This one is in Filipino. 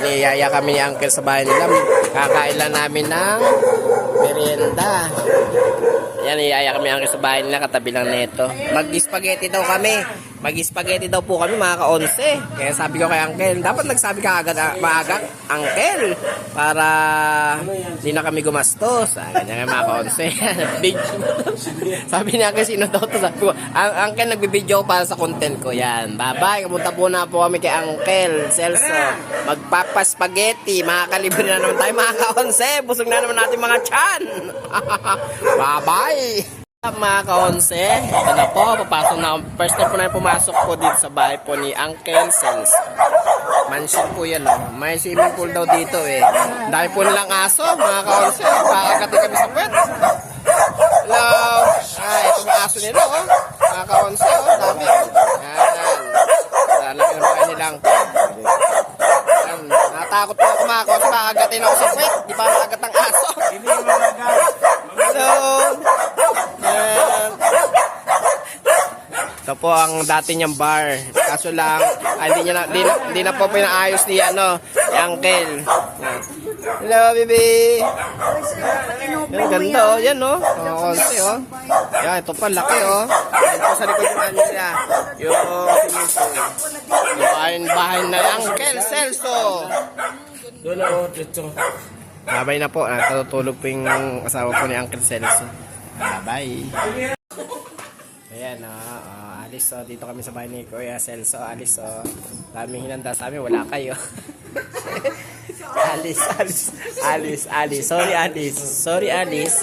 Niyaya kami ni Uncle sa bahay nila. Kakain lang namin ng merienda. Yan, niyaya kami ni Uncle sa bahay nila. Katabi lang neto. Mag-spaghetti daw kami. Mag-spaghetti daw po kami mga ka-11. Kaya sabi ko kay Uncle, dapat nagsabi ka agad ah, maaga, Uncle, para hindi na kami gumastos. Ah, ganyan nga mga ka-11. Big sabi niya Uncle, sino daw to? Sabi ko, "Ang- Uncle, nagbibideo para sa content ko. Yan. Bye-bye. Kamunta po na po kami kay Uncle Celso. Magpapaspaghetti. Makakalibre na naman tayo mga ka-11. Busog na naman natin mga chan. Bye-bye. Mga ka-11, ito na po, papasok na. First time po na pumasok po dito sa bahay po ni Uncle Celso. Mansion po yan, oh. May swimming pool daw dito, eh. Dahil po nilang aso, mga ka-11. Pakakati kami sa pwet. Hello! Ah, itong aso nila, oh. Mga ka-11, oh. Dami. Yan. Lalaki naman kayo nilang. Yan. Natakot po ako, mga ka-11. Pakagatin ako sa pwet. Di pa makagat ang aso. Hello! Yan. Ito po ang dati niyang bar. Kaso lang, ay, hindi, niya na, di, di na po pinaayos ni, ano, ni Uncle. Hello, baby. Yan, ganda, oh. Yan, oh. Oh, konti, oh. Yan, ito pa, laki, oh. Po sa likod yung ano nila. Yung. Yung bahay, bahay na Uncle Celso. Doon ako, dito. Babay na po. Natutulog po yung asawa po ni Uncle Celso. Bye. Ayan, oh, oh, alis oh. Dito kami sa bahay ni Kuya Celso. Alis oh. Daming hinanda sa amin. Wala kayo. alis, alis. Alis, alis. Sorry, Alis. Sorry, Alis.